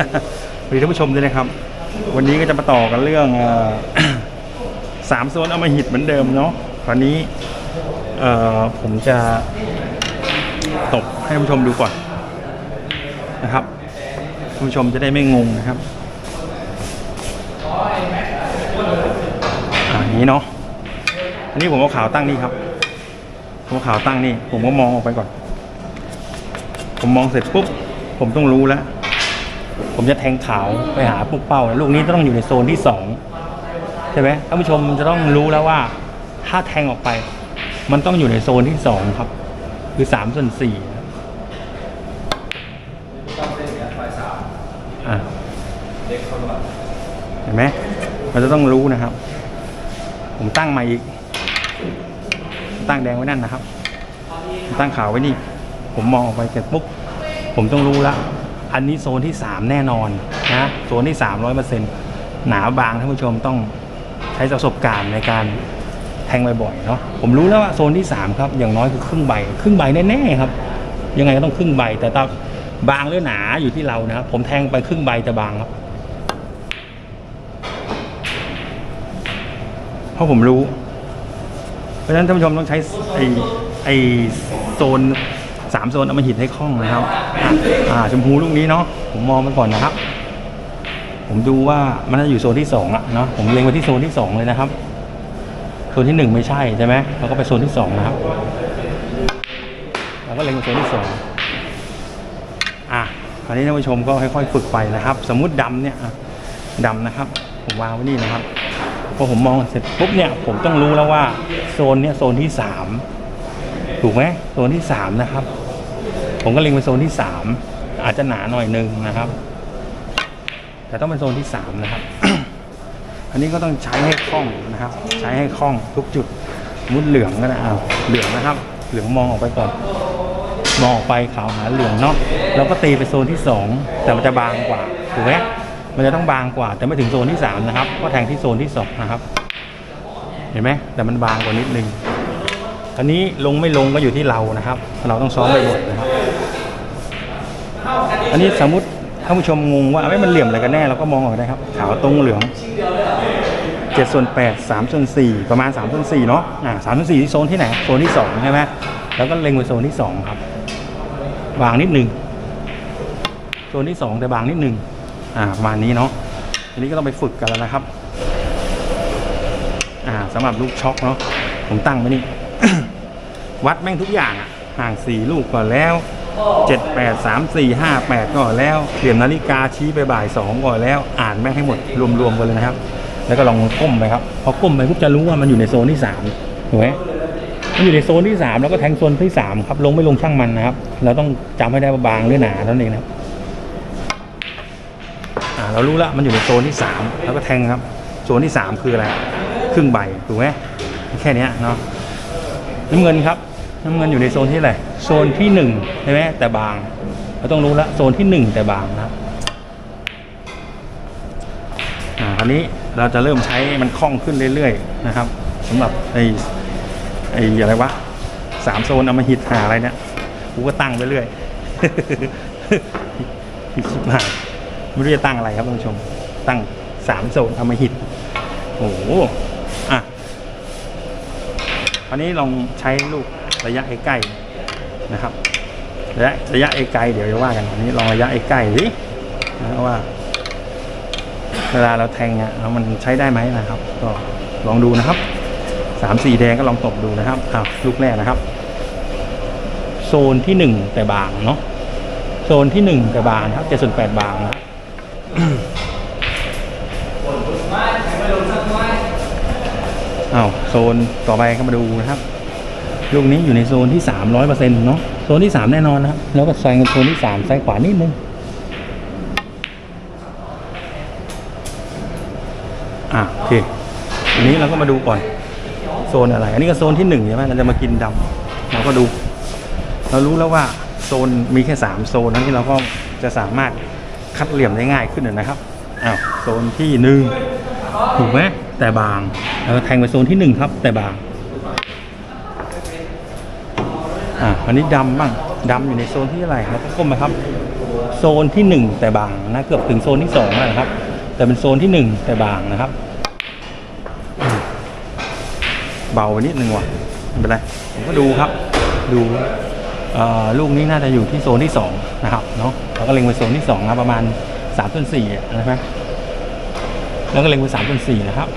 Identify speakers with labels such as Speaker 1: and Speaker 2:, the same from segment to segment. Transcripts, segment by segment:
Speaker 1: สวัสดีท่านผู้ชมด้วยนะครับ วันนี้ก็จะมาต่อกันเรื่องอสามโซนเอามาหิตเหมือนเดิมเนาะคราวนี้เอผมจะตบให้ท่านผู้ชมดูก่อนนะครับท่านผู้ชมจะได้ไม่งงนะครับอ่าอย่างนี้เนาะอันนี้ผมเอาขาวตั้งนี่ครับผมเอาขาวตั้งนี่ ผมก็มองออกไปก่อน ผมมองเสร็จปุ๊บ ผมต้องรู้แล้ว ผมจะแทงขาวไปหาปุ๊บเป้าลูกนี้ต้องอยู่ในโซนที่สองใช่ไหมท่านผู้ชมจะต้องรู้แล้วว่าถ้าแทงออกไป มันต้องอยู่ในโซนที่สองครับ คือสามส่วนสี่อะเห็นไหมมันจะต้องรู้นะครับ ผมตั้งมาอีก ตั้งแดงไว้นั่นนะครับ ตั้งขาวไว้นี่ ผมมองออกไปเสร็จปุ๊บ ผมต้องรู้แล้ว อันนี้โซนที่สามแน่นอนนะโซนที่สามร้อยเปอร์เซ็นต์หนาบางท่านผู้ชมต้องใช้ประสบการณ์ในการแทงบ่อยๆเนาะผมรู้แล้วว่าโซนที่สามครับ อย่างน้อยคือครึ่งใบ ครึ่งใบแน่ๆครับ ยังไงก็ต้องครึ่งใบ แต่ถ้าบางหรือหนาอยู่ที่เรานะครับผมแทงไปครึ่งใบจะบางครับเพราะผมรู้ เพราะฉะนั้นท่านผู้ชมต้องใช้ไอ้ไอ้โซน สามโซนเอามาหิดให้คล่องนะครับอ่าชมพูลูกนี้เนาะผมมองมันก่อนนะครับ ผมดูว่ามันจะอยู่โซนที่สองอะเนาะผมเล็งไปที่โซนที่สองเลยนะครับ โซนที่หนึ่งไม่ใช่ใช่ไหมเราก็ไปโซนที่สองนะครับเราก็เล็งไปโซนที่สองอะคราวนี้ท่านผู้ชมก็ค่อยๆฝึกไปนะครับ สมมุติดำเนี่ยดำนะครับ ผมวางไว้นี่นะครับพอผมมองเสร็จปุ๊บเนี่ยผมต้องรู้แล้วว่าโซนเนี่ยโซนที่สามถูกไหมโซนที่สามนะครับ ผมก็เล็งไปโซนที่สามอาจจะหนาหน่อยนึงนะครับ แต่ต้องเป็นโซนที่สามนะครับ อันนี้ก็ต้องใช้ให้คล่องนะครับ ใช้ให้คล่องทุกจุดมุดเหลืองก็ได้เอาเหลืองนะครับ เหลืองมองออกไปก่อน มองออกไปขาวหาเหลืองเนาะเราก็ตีไปโซนที่สองแต่มันจะบางกว่าถูกไหมมันจะต้องบางกว่า แต่ไม่ถึงโซนที่สามนะครับ ก็แทงที่โซนที่สองนะครับ เห็นไหมแต่มันบางกว่านิดนึงอันนี้ลงไม่ลงก็อยู่ที่เรานะครับ เราต้องซ้อมบ่อยๆนะครับ อันนี้สมมติท่านผู้ชมงงว่าไม่มันเหลี่ยมอะไรกันแน่เราก็มองออกได้ครับขาวตรงเหลือง7ส่วน8 3ส่วน4ประมาณ3ส่วน4เนาะอ่า3ส่วน4ที่โซนที่ไหนโซนที่2ใช่ไหมแล้วก็เล็งไปโซนที่ 2 ครับบางนิดหนึ่งโซนที่ 2 แต่บางนิดหนึงอ่าประมาณนี้เนาะทีนี้ก็ต้องไปฝึกกันแล้วนะครับอ่าสำหรับลูกช็อคเนาะผมตั้งไว้นี่ วัดแม่งทุกอย่างอะห่างสี่ลูกก่อนแล้ว เจ็ดแปดสามสี่ห้าแปดก่อนแล้วเปลี่ยนนาฬิกาชี้ไปบ่ายสองก่อนแล้ว อ่านแม่ให้หมดรวมๆกันเลยนะครับ แล้วก็ลองก้มไปครับ พอก้มไปปุ๊บจะรู้ว่ามันอยู่ในโซนที่สามถูกไหมมันอยู่ในโซนที่สามแล้วก็แทงโซนที่สามครับ ลงไม่ลงช่างมันนะครับ เราต้องจำให้ได้ว่าบางหรือหนาเท่านั้นเองนะครับอ่าเรารู้ล้วมันอยู่ในโซนที่สามแล้วก็แทงครับ โซนที่สามคืออะไรครึ่งใบถูกไหมแค่นี้เนาะน้ำเงินครับ น้ำเงินอยู่ในโซนที่อะไรโซนที่หนึ่งใช่ไหมแต่บางเราต้องรู้ละโซนที่หนึ่งแต่บางนะครับอ่าคราวนี้เราจะเริ่มใช้มันคล่องขึ้นเรื่อยๆนะครับสำหรับไอ้ไอ้อะไรวะสามโซนเอามาหิดหาอะไรเนี่ยกูก็ตั้งไปเรื่อยชิบหายไม่รู้จะตั้งอะไรครับท่านผู้ชม ตั้งสามโซนเอามาหิดโอ้โห คราวนี้ลองใช้ลูกระยะใกล้ๆนะครับระยะระยะไกลเดี๋ยวจะว่ากันอันนี้ลองระยะใกล้สินะว่า เวลาเราแทงเนี่ยแล้วมันใช้ได้ไหมนะครับ ก็ลองดูนะครับสามสี่แดงก็ลองตบดูนะครับอ้าวลูกแรกนะครับ โซนที่หนึ่งแต่บางเนาะโซนที่หนึ่งแต่บางครับเจ็ดส่วนแปดบางนะ โซนต่อไปก็มาดูนะครับ ลูกนี้อยู่ในโซนที่สามร้อยเปอร์เซ็นต์เนาะโซนที่สามแน่นอนนะครับ แล้วก็แซงโซนที่สามซ้ายขวานิดนึงอะโอเคทีนี้เราก็มาดูก่อนโซนอะไร อันนี้ก็โซนที่หนึ่งใช่ไหมเราจะมากินดำเราก็ดู เรารู้แล้วว่าโซนมีแค่สามโซนนั้นที่เราก็จะสามารถคัดเหลี่ยมได้ง่ายขึ้นนะครับอ้าวโซนที่หนึ่งถูกไหม แต่บางเราแทงไปโซนที่หนึ่งครับ แต่บางอ่าอันนี้ดำบ้างดำอยู่ในโซนที่อะไรแล้วก็ก้มมาครับ โซนที่หนึ่งแต่บางนะเกือบถึงโซนที่สองแล้วนะครับ แต่เป็นโซนที่หนึ่งแต่บางนะครับ เบาไปนิดนึงว่ะไม่เป็นไรผมก็ดูครับ ดูลูกนี้น่าจะอยู่ที่โซนที่สองนะครับเนาะเราก็เล็งไปโซนที่สองนะประมาณสามส่วนสี่นะครับ แล้วก็เล็งไปสามส่วนสี่นะครับ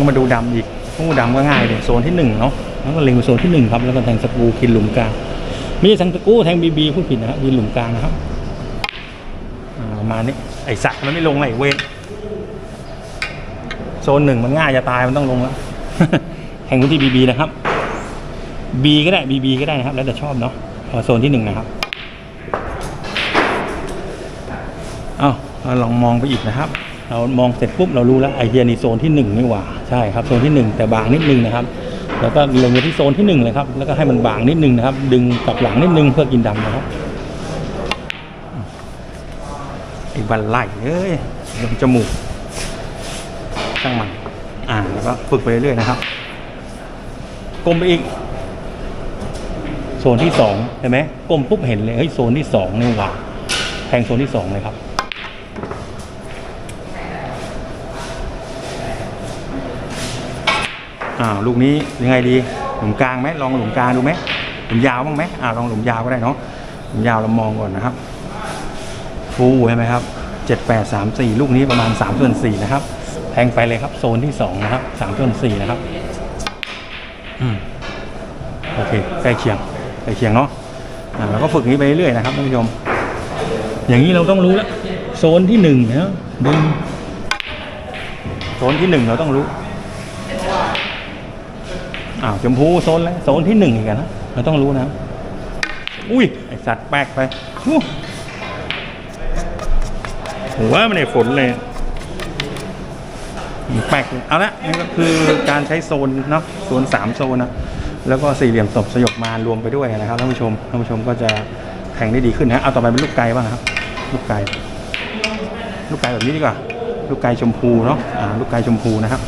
Speaker 1: ก็มาดูดำอีกตู้ดำก็ง่ายเลยโซนที่หนึ่งเนาะแล้วก็เล็งไปโซนที่หนึ่งครับแล้วก็แทงสกูคินหลุมกลางไม่ใช่แทงสกูแทงบีบีพูดผิดนะครับยินหลุมกลางนะครับประมาณนี้ไอสัตว์มันไม่ลงไอเวนโซนหนึ่งมันง่ายจะตายมันต้องลงแล้วแข่งพื้นที่บีบีนะครับบีก็ได้บีบีก็ได้นะครับ แล้วแต่ชอบเนาะ โซนที่หนึ่งนะครับเอาเราลองมองไปอีกนะครับ เรามองเสร็จปุ๊บเรารู้แล้วไอเดียนี่โซนที่หนึ่งนี่หว่าใช่ครับโซนที่หนึ่งแต่บางนิดนึงนะครับ แล้วก็เล็งไปที่โซนที่หนึ่งเลยครับแล้วก็ให้มันบางนิดนึงนะครับ ดึงกลับหลังนิดนึงเพื่อกินดำนะครับไอ้บันไล่เอ้ยลงจมูกช่างมันอ่าแล้วก็ฝึกไปเรื่อยๆนะครับกลมไปอีก โซนที่สองเห็นไหมกลมปุ๊บเห็นเลยเฮ้ยโซนที่สองนี่หว่าแทงโซนที่สองเลยครับอ่าลูกนี้ยังไงดีหลุมกลางไหมลองหลุมกลางดูไหมหลุมยาวบ้างไหมอ่าลองหลุมยาวก็ได้เนาะหลุมยาวเรามองก่อนนะครับฟูใช่ไหมครับเจ็ดแปดสามสี่ลูกนี้ประมาณสามส่วนสี่นะครับแทงไปเลยครับ โซนที่สองนะครับสามส่วนสี่นะครับ อืม โอเคใกล้เคียง ใกล้เคียงเนาะอ่าเราก็ฝึกนี้ไปเรื่อยนะครับท่านผู้ชม อย่างนี้เราต้องรู้แล้วโซนที่หนึ่งนะดึงโซนที่หนึ่งเราต้องรู้อ้าวชมพูโซนแล้วโซนที่หนึ่งอีกนะเราต้องรู้นะ อุ้ยไอสัตว์แป๊กไปอู้หัวมันในฝนเลยแปลกเลยเอาละนี่ก็คือการใช้โซนเนาะโซนสามโซนนะ แล้วก็สี่เหลี่ยมตบสยบมารวมไปด้วยนะครับท่านผู้ชมท่านผู้ชมก็จะแข่งได้ดีขึ้นนะเอาต่อไปเป็นลูกไก่บ้างนะครับลูกไก่ลูกไก่แบบนี้ดีกว่า ลูกไก่ชมพูเนาะอ่าลูกไก่ชมพูนะครับ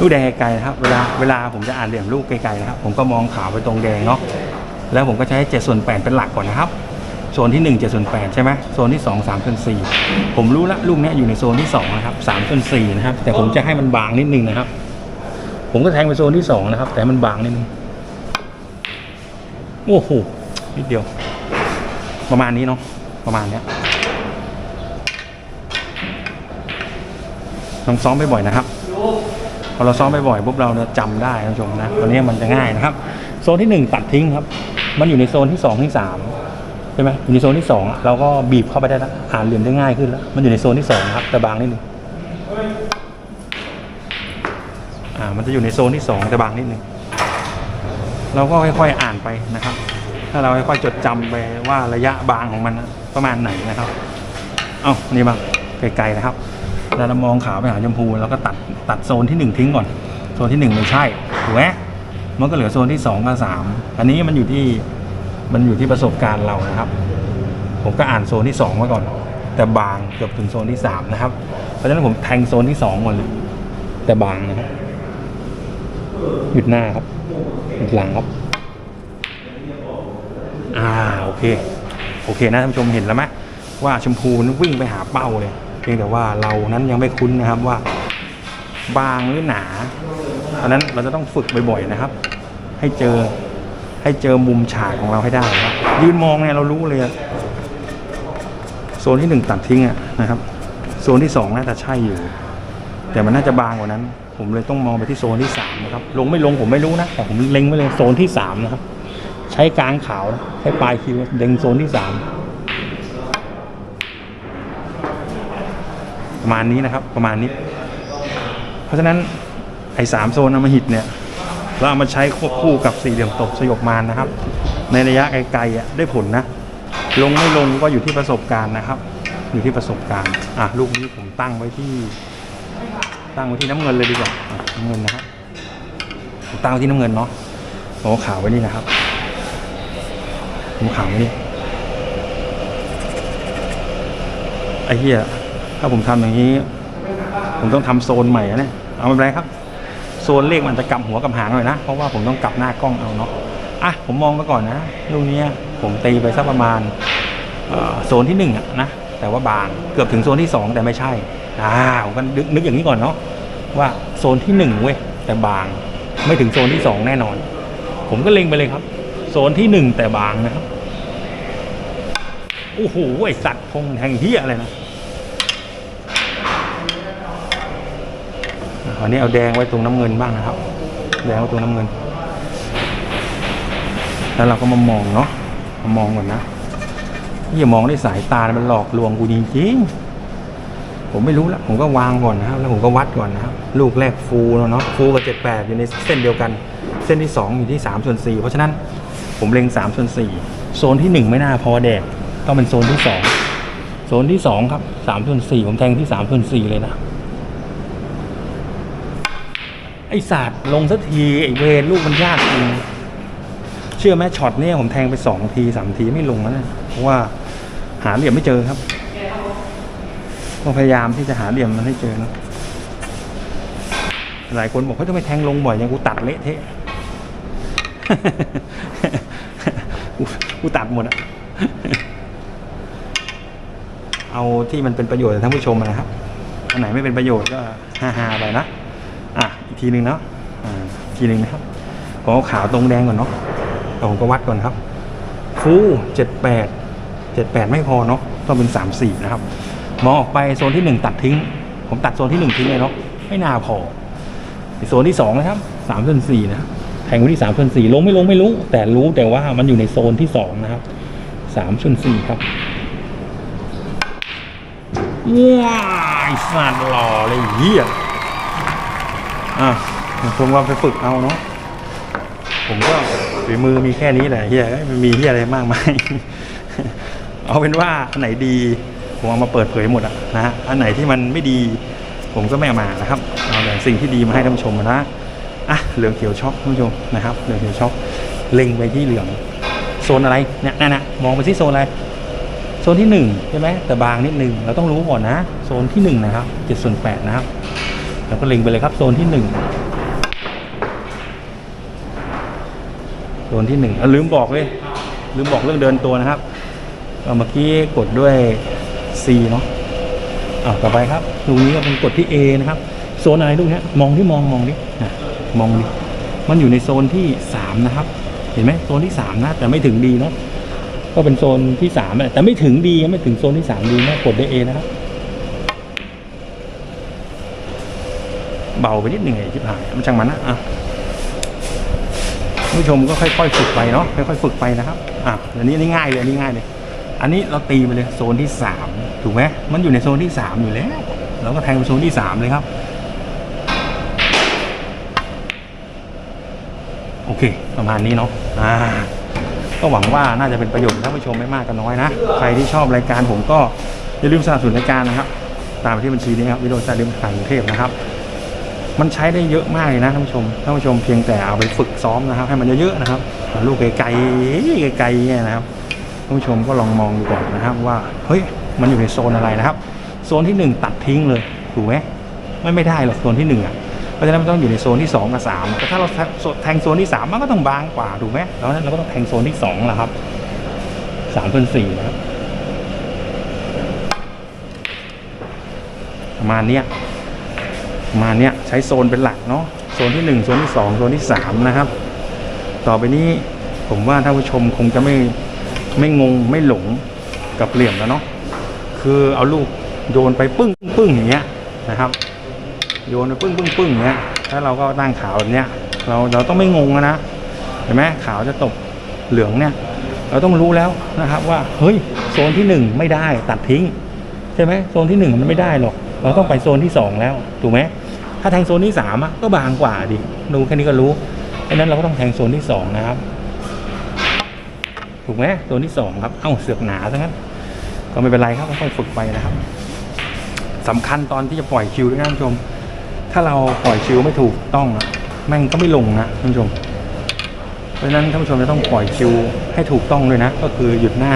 Speaker 1: ลูกแดงไกลๆนะครับเวลาเวลาผมจะอ่านเหลี่ยมลูกไกลๆนะครับผมก็มองขาวไปตรงแดงเนาะแล้วผมก็ใช้เจ็ดส่วนแปดเป็นหลักก่อนนะครับโซนที่1 7ส่วน8ใช่ไหมโซนที่ 2 3ส่วน4ผมรู้ละลูกเนี้ยอยู่ในโซนที่2นะครับ3ส่วน4นะครับแต่ผมจะให้มันบางนิดนึงนะครับ ผมก็แทงไปโซนที่2นะครับ แต่มันบางนิดนึงโอ้โหนิดเดียว ประมาณนี้เนาะประมาณเนี้ยต้องซ้อมไปบ่อยนะครับพอเราซ้อมไปบ่อยปุ๊บเราจะจำได้ท่านผู้ชมนะตัวนี้มันจะง่ายนะครับ โซนที่หนึ่งตัดทิ้งครับ มันอยู่ในโซนที่สองที่สามใช่ไหมอยู่ในโซนที่สองเราก็บีบเข้าไปได้แล้วอ่านเหลี่ยมได้ง่ายขึ้นแล้ว มันอยู่ในโซนที่สองครับแต่บางนิดนึง อ่ามันจะอยู่ในโซนที่สองแต่บางนิดนึงเราก็ค่อยๆอ่านไปนะครับ ถ้าเราค่อยๆจดจำไปว่าระยะบางของมันประมาณไหนนะครับ เอ้านี่บางไกลๆนะครับแล้วเรามองขาวไปหาชมพูแล้วก็ตัดตัดโซนที่หนึ่งทิ้งก่อน โซนที่หนึ่งไม่ใช่ถูกไหมมันก็เหลือโซนที่สองกับสามอันนี้มันอยู่ที่มันอยู่ที่ประสบการณ์เรานะครับ ผมก็อ่านโซนที่สองมาก่อน แต่บางเกือบถึงโซนที่สามนะครับ เพราะฉะนั้นผมแทงโซนที่สองก่อนเลยแต่บางนะครับ หยุดหน้าครับหยุดหลังครับ อ่าโอเค โอเคนะท่านผู้ชมเห็นแล้วไหมว่าชมพูนั้นวิ่งไปหาเป้าเลยเพียงแต่ว่าเรานั้นยังไม่คุ้นนะครับว่า บางหรือหนาเพราะนั้นเราจะต้องฝึกบ่อยๆนะครับ ให้เจอให้เจอมุมฉากของเราให้ได้ครับยืนมองเนี่ยเรารู้เลยอะโซนที่หนึ่งตัดทิ้งอะนะครับ โซนที่สองน่าจะใช่อยู่ แต่มันน่าจะบางกว่านั้น ผมเลยต้องมองไปที่โซนที่สามนะครับลงไม่ลงผมไม่รู้นะแต่ผมเล็งไว้เลยโซนที่สามนะครับใช้กลางขาวนะใช้ปลายคิวเล็งโซนที่สามประมาณนี้นะครับประมาณนี้ เพราะฉะนั้นไอ้สามโซนอมหิตเนี่ยเราเอามาใช้ควบคู่กับสี่เหลี่ยมตบสยบมารนะครับ ในระยะไกลๆอะได้ผลนะ ลงไม่ลงก็อยู่ที่ประสบการณ์นะครับ อยู่ที่ประสบการณ์อะลูกนี้ผมตั้งไว้ที่ ตั้งไว้ที่น้ำเงินเลยดีกว่าน้ำเงินนะครับตั้งไว้ที่น้ำเงินเนาะผมเอาขาวไว้นี่นะครับผมขาวไว้นี่ไอ้เหี้ยถ้าผมทำอย่างนี้ ผมต้องทำโซนใหม่นะเนี่ยเอาไม่เป็นไรครับ โซนเลขมันจะกลับหัวกับหางหน่อยนะเพราะว่าผมต้องกลับหน้ากล้องเอาเนาะอะผมมองไปก่อนนะลูกนี้ผมตีไปสักประมาณโซนที่หนึ่งอะนะแต่ว่าบางเกือบถึงโซนที่สองแต่ไม่ใช่ อ่าผมก็นึกนึกอย่างนี้ก่อนเนาะว่าโซนที่หนึ่งเว้ยแต่บางไม่ถึงโซนที่สองแน่นอน ผมก็เล็งไปเลยครับ โซนที่หนึ่งแต่บางนะครับโอ้โหไอสัตว์คงแทงเฮียอะไรนะคราวนี้เอาแดงไว้ตรงน้ำเงินบ้างนะครับ แดงไว้ตรงน้ำเงิน แล้วเราก็มามองเนาะมามองก่อนนะอย่ามองด้วยสายตา มันหลอกลวงกูจริงๆ ผมไม่รู้ละผมก็วางก่อนนะครับ แล้วผมก็วัดก่อนนะครับ ลูกแรกฟูแล้วเนาะฟูกับเจ็ดแปดอยู่ในเส้นเดียวกัน เส้นที่สองอยู่ที่สามส่วนสี่เพราะฉะนั้นผมเล็งสามส่วนสี่โซนที่หนึ่งไม่น่าพอแดกต้องเป็นโซนที่สองโซนที่สองครับสามส่วนสี่ผมแทงที่สามส่วนสี่เลยนะไอศาสตร์ลงสักทีไอเวรลูกมันยากจริงเชื่อไหมช็อตเนี้ยผมแทงไปสองทีสามทีไม่ลงแล้วนะเพราะว่าหาเหลี่ยมไม่เจอครับ พยายามที่จะหาเหลี่ยมมันให้เจอเนอะหลายคนบอกเขาทำไมแทงลงบ่อยอย่างกูตัดเละเทะกูตัดหมดอะเอาที่มันเป็นประโยชน์กับท่านผู้ชมนะครับ อันไหนไม่เป็นประโยชน์ก็ฮาๆไปนะ อะ อีกทีหนึ่งเนาะอ่าทีหนึ่งนะครับผมเอาขาวตรงแดงก่อนเนาะแล้วผมก็วัดก่อนครับ ฟูเจ็ดแปดเจ็ดแปดไม่พอเนาะต้องเป็นสามสี่นะครับ มองออกไปโซนที่หนึ่งตัดทิ้ง ผมตัดโซนที่หนึ่งทิ้งเลยเนาะไม่น่าพอโซนที่สองนะครับสามส่วนสี่นะแทงไว้ที่สามส่วนสี่ลงไม่ลงไม่รู้ แต่รู้แต่ว่ามันอยู่ในโซนที่สองนะครับสามส่วนสี่ครับว้ายสัตว์หล่อเลยเหี้ยอะผมว่าไปฝึกเอาเนาะผมก็ฝีมือมีแค่นี้แหละเฮียไม่มีเฮียอะไรมากมาย เอาเป็นว่าอันไหนดี ผมเอามาเปิดเผยหมดอะนะฮะอันไหนที่มันไม่ดีผมก็ไม่เอามานะครับเอาแต่สิ่งที่ดีมาให้ท่านผู้ชมนะอะเหลืองเขียวช็อกท่านผู้ชมนะครับเหลืองเขียวช็อกเล็งไปที่เหลืองโซนอะไรเนี่ยนั่นนะมองไปที่โซนอะไรโซนที่หนึ่งใช่ไหมแต่บางนิดนึงเราต้องรู้ก่อนนะ โซนที่หนึ่งนะครับเจ็ดส่วนแปดนะครับแล้วก็เล็งไปเลยครับโซนที่หนึ่งโซนที่หนึ่งอะลืมบอกเลยลืมบอกเรื่องเดินตัวนะครับเอ่อเมื่อกี้กดด้วย C เนาะอ่าต่อไปครับลูกนี้ก็เป็นกดที่ A นะครับ โซนอะไรลูกเนี้ยมองที่มองมองดิอะมองดิมันอยู่ในโซนที่สามนะครับ เห็นไหมโซนที่สามนะ แต่ไม่ถึงดีเนาะก็เป็นโซนที่สามอะแต่ไม่ถึงดีไม่ถึงโซนที่สามดีนะกดด้วย A นะครับ เบาไปนิดหนึ่งไอ้ชิบหายมันช่างมันนะอะผู้ชมก็ค่อยๆฝึกไปเนาะค่อยๆฝึกไปนะครับอะอันนี้อันนี้ง่ายเลยนนี้ง่ายเลย อันนี้เราตีไปเลยโซนที่สามถูกไหมมันอยู่ในโซนที่สามอยู่แล้ว เราก็แทงไปโซนที่สามเลยครับ โอเค ประมาณนี้เนาะอ่าก็หวังว่าน่าจะเป็นประโยชน์ท่านผู้ชมไม่มากก็น้อยนะ ใครที่ชอบรายการผมก็อย่าลืมสนับสนุนรายการนะครับ ตามที่บัญชีนี้ครับวิโรจน์สายลืมขายกรุงเทพนะครับ มันใช้ได้เยอะมากเลยนะท่านผู้ชมท่านผู้ชมเพียงแต่เอาไปฝึกซ้อมนะครับ ให้มันเยอะๆนะครับลูกไกลๆไกลๆเนี่ยนะครับ ท่านผู้ชมก็ลองมองดูก่อนนะครับว่าเฮ้ยมันอยู่ในโซนอะไรนะครับ โซนที่หนึ่งตัดทิ้งเลยถูกไหมไม่ไม่ได้หรอกโซนที่หนึ่งอะเพราะฉะนั้นมันต้องอยู่ในโซนที่สองกับสามแต่ถ้าเราแทงโซนที่สามมันก็ต้องบางกว่าถูกไหมแล้วนั้นเราก็ต้องแทงโซนที่สองแหละครับสามส่วนสี่นะครับประมาณเนี้ยประมาณเนี้ยใช้โซนเป็นหลักเนาะโซนที่หนึ่งโซนที่สองโซนที่สามนะครับ ต่อไปนี้ผมว่าท่านผู้ชมคงจะไม่ ไม่งงไม่หลงกับเหลี่ยมแล้วเนาะคือเอาลูกโยนไปปึ้งปึ้งอย่างเงี้ยนะครับ โยนไปปึ้งปึ้งปึ้งอย่างเงี้ยแล้วเราก็ตั้งขาวแบบเนี้ยเราเราต้องไม่งงนะเห็นไหมขาวจะตกเหลืองเนี่ย เราต้องรู้แล้วนะครับว่าเฮ้ยโซนที่หนึ่งไม่ได้ตัดทิ้งใช่ไหมโซนที่หนึ่งมันไม่ได้หรอก เราต้องไปโซนที่สองแล้วถูกไหมถ้าแทงโซนที่สามอะก็บางกว่าดิดูแค่นี้ก็รู้ดังนั้นเราก็ต้องแทงโซนที่สองนะครับ ถูกไหมโซนที่สองครับ เอ้าเสือกหนาซะงั้น ก็ไม่เป็นไรครับค่อยๆฝึกไปนะครับสำคัญตอนที่จะปล่อยคิวด้วยนะท่านผู้ชม ถ้าเราปล่อยคิวไม่ถูกต้องอะแม่งก็ไม่ลงนะท่านผู้ชม เพราะฉะนั้นท่านผู้ชมจะต้องปล่อยคิวให้ถูกต้องด้วยนะ ก็คือหยุดหน้า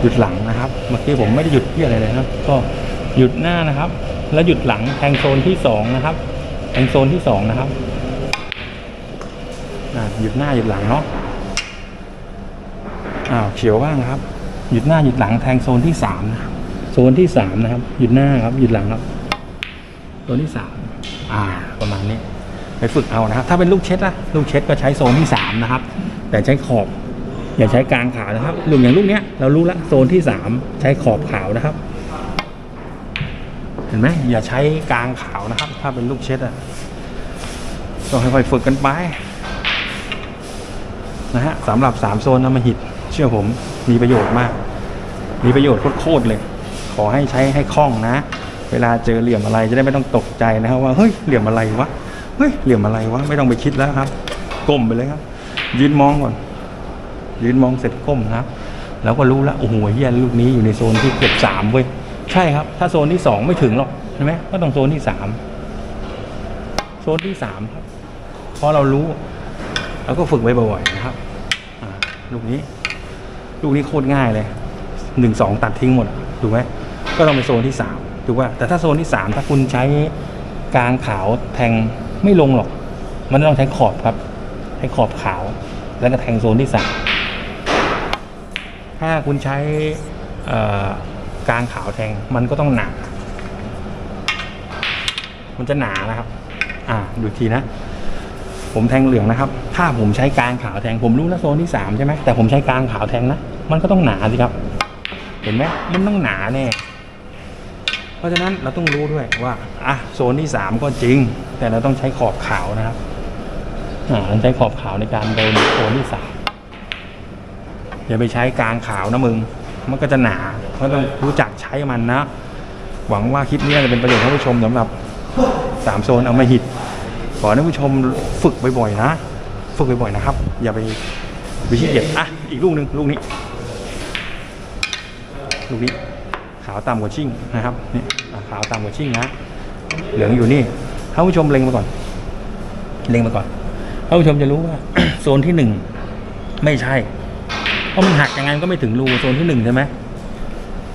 Speaker 1: หยุดหลังนะครับ เมื่อกี้ผมไม่ได้หยุดที่อะไรเลยนะก็หยุดหน้านะครับ แล้วหยุดหลังแทงโซนที่สองนะครับแทงโซนที่สองนะครับหยุดหน้าหยุดหลังเนาะ อ้าวเขียวบ้างนะครับ หยุดหน้าหยุดหลังแทงโซนที่สามนะครับโซนที่สามนะครับ หยุดหน้าครับ หยุดหลังครับ โซนที่สามอ่า ประมาณนี้ไปฝึกเอานะครับ ถ้าเป็นลูกเช็ดล่ะลูกเช็ดก็ใช้โซนที่สามนะครับ แต่ใช้ขอบอย่าใช้กลางขาวนะครับลูกอย่างลูกเนี้ยเรารู้ละโซนที่สามใช้ขอบขาวนะครับ เห็นไหมอย่าใช้กลางขาวนะครับ ถ้าเป็นลูกเช็ดอะต้องค่อยๆฝึกกันไปนะฮะสำหรับสามโซนนำมาหิต เชื่อผมมีประโยชน์มาก มีประโยชน์โคตรๆเลย ขอให้ใช้ให้คล่องนะ เวลาเจอเหลี่ยมอะไรจะได้ไม่ต้องตกใจนะครับว่าเฮ้ยเหลี่ยมอะไรวะเฮ้ยเหลี่ยมอะไรวะไม่ต้องไปคิดแล้วครับก้มไปเลยครับ ยืนมองก่อน ยืนมองเสร็จก้มนะครับ แล้วก็รู้แล้วโอ้โหเฮียลูกนี้อยู่ในโซนที่เกือบสามเว้ยใช่ครับ ถ้าโซนที่สองไม่ถึงหรอกใช่ไหมก็ต้องโซนที่สามโซนที่สามครับเพราะเรารู้ แล้วก็ฝึกไว้บ่อยๆนะครับลูกนี้ ลูกนี้โคตรง่ายเลยหนึ่งสองตัดทิ้งหมดถูกไหมก็ต้องเป็นโซนที่สามถูกป่ะแต่ถ้าโซนที่สามถ้าคุณใช้กลางขาวแทงไม่ลงหรอก มันต้องใช้ขอบครับใช้ขอบขาว แล้วก็แทงโซนที่สามถ้าคุณใช้กลางขาวแทงมันก็ต้องหนา มันจะหนานะครับ อ่าดูทีนะ ผมแทงเหลืองนะครับ ถ้าผมใช้กลางขาวแทงผมรู้แล้วโซนที่สามใช่ไหมแต่ผมใช้กลางขาวแทงนะ มันก็ต้องหนาสิครับ เห็นไหมมันต้องหนาแน่เพราะฉะนั้นเราต้องรู้ด้วยว่าอะโซนที่สามก็จริง แต่เราต้องใช้ขอบขาวนะครับอ่าใช้ขอบขาวในการเดินโซนที่สามอย่าไปใช้กลางขาวนะมึง มันก็จะหนาก็ต้องรู้จักใช้มันนะ หวังว่าคลิปนี้จะเป็นประโยชน์ท่านผู้ชมสำหรับสามโซนเอามาหิตขอให้ท่านผู้ชมฝึกบ่อยๆนะ ฝึกบ่อยๆนะครับ อย่าไปวิชิเกียจอะอีกลูกหนึ่งลูกนี้ ลูกนี้ขาวต่ำกว่าชิ่งนะครับนี่ขาวต่ำกว่าชิ่งนะ เหลืองอยู่นี่ท่านผู้ชมเล็งมาก่อน เล็งมาก่อนท่านผู้ชมจะรู้ว่าโซนที่หนึ่งไม่ใช่ เพราะมันหักยังไงก็ไม่ถึงรูโซนที่หนึ่งใช่ไหม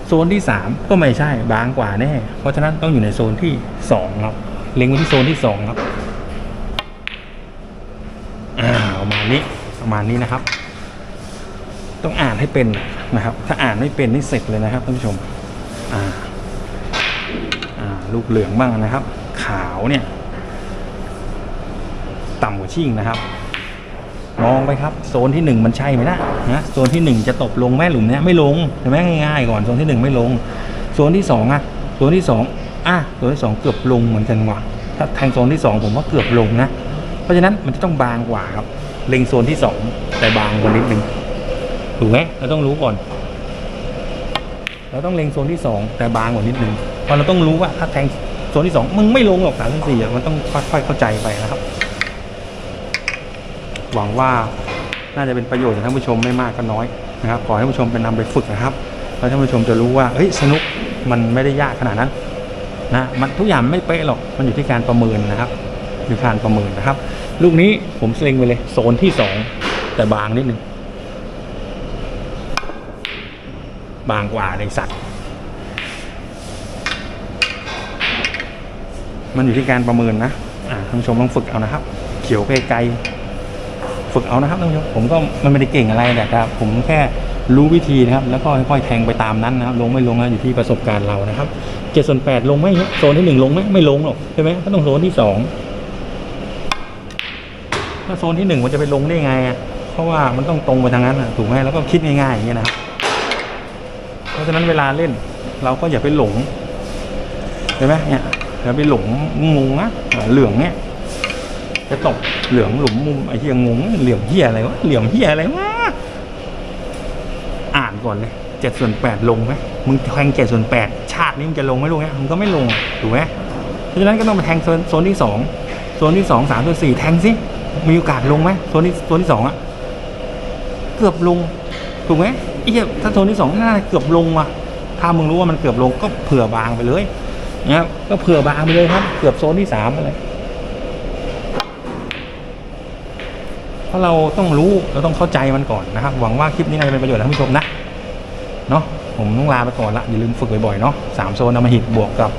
Speaker 1: โซนที่สามก็ไม่ใช่บางกว่าแน่ เพราะฉะนั้นต้องอยู่ในโซนที่สองครับ เล็งไว้ที่โซนที่สองครับอ่าประมาณนี้ประมาณนี้นะครับ ต้องอ่านให้เป็น นะครับ ถ้าอ่านไม่เป็นนี่เสร็จเลยนะครับท่านผู้ชมอ่าอ่าลูกเหลืองบ้างนะครับ ขาวเนี่ย ต่ำกว่าชิ่งนะครับมองไปครับโซนที่หนึ่งมันใช่ไหมนะนะโซนที่หนึ่งจะตบลงแม่หลุมเนี้ยไม่ลงเห็นไหมง่ายๆก่อนโซนที่หนึ่งไม่ลง โซนที่สองอะโซนที่สองอะโซนที่สองเกือบลงเหมือนกันว่ะถ้าแทงโซนที่สองผมว่าเกือบลงนะ เพราะฉะนั้นมันจะต้องบางกว่าครับ เล็งโซนที่สองแต่บางกว่านิดนึง ถูกไหมเราต้องรู้ก่อน เราต้องเล็งโซนที่สองแต่บางกว่านิดนึงเพราะเราต้องรู้ว่าถ้าแทงโซนที่สองมึงไม่ลงหรอกสามสี่มันต้องค่อยๆเข้าใจไปนะครับ หวังว่าน่าจะเป็นประโยชน์กับท่านผู้ชมไม่มากก็น้อยนะครับขอให้ท่านผู้ชมไปนำไปฝึกนะครับแล้วท่านผู้ชมจะรู้ว่าเฮ้ยสนุกมันไม่ได้ยากขนาดนั้นนะมันทุกอย่างไม่เป๊ะหรอกมันอยู่ที่การประเมินนะครับอยู่ที่การประเมินนะครับ ลูกนี้ผมเล็งไปเลยโซนที่สองแต่บางนิดนึง บางกว่าในสัตว์ มันอยู่ที่การประเมินนะอ่าท่านผู้ชมต้องฝึกเอานะครับ เขียวไกลๆฝึกเอานะครับท่านผู้ชมผมก็มันไม่ได้เก่งอะไรแต่ครับ ผมแค่รู้วิธีนะครับ แล้วก็ค่อยๆแทงไปตามนั้นนะครับ ลงไม่ลงนะอยู่ที่ประสบการณ์เรานะครับเจ็ดส่วนแปดลงไหมเนี่ยโซนที่หนึ่งลงไหมไม่ลงหรอกใช่ไหมก็ต้องโซนที่สองถ้าโซนที่หนึ่งมันจะไปลงได้ไงอะเพราะว่ามันต้องตรงไปทางนั้นอะถูกไหมแล้วก็คิดง่ายๆอย่างเงี้ยนะค รับเพราะฉะนั้นเวลาเล่น เราก็อย่าไปหลงใช่ไหมเนี่ยอย่าไปหลงงงนะเหลืองเนี่ยจะตกเหลืองหลุมมุมไอ้เหี้ยงงเหลี่ยมเหี้ยอะไรวะเหลี่ยมเหี้ยอะไรวะอ่านก่อนเลยเจ็ดส่วนแปดลงไหมมึงแทงเจ็ดส่วนแปดชาตินี้มึงจะลงไหมลงเนี้ยมึงก็ไม่ลงถูกไหมเพราะฉะนั้นก็ต้องไปแทงโซนที่สองโซนที่สองสามส่วนสี่แทงสิมีโอกาสลงไหมโซนที่โซนที่สองอะเกือบลงถูกไหม เอียถ้าโทนที่สองน่าเกือบลงว่ะถ้ามึงรู้ว่ามันเกือบลงก็เผื่อบางไปเลยนะครับก็เผื่อบางไปเลยครับ เกือบโซนที่สามอะไรเพราะเราต้องรู้เราต้องเข้าใจมันก่อนนะครับ หวังว่าคลิปนี้น่าจะเป็นประโยชน์ท่านผู้ชมนะเนาะผมต้องลาไปก่อนละอย่าลืมฝึกบ่อยๆเนาะสามโซนนำมาหิดบวกกับ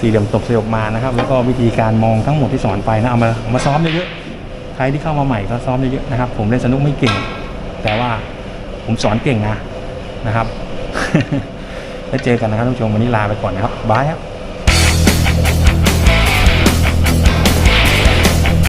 Speaker 1: สี่เหลี่ยมตบสยบมานะครับ แล้วก็วิธีการมองทั้งหมดที่สอนไปนะเอามาเอามาซ้อมเยอะๆใครที่เข้ามาใหม่ก็ซ้อมเยอะๆนะครับ ผมเล่นสนุกไม่เก่ง แต่ว่าผมสอนเก่งนะ นะครับ แล้วเจอกันนะครับทุกชมวันนี้ลาไปก่อนนะครับบายครับ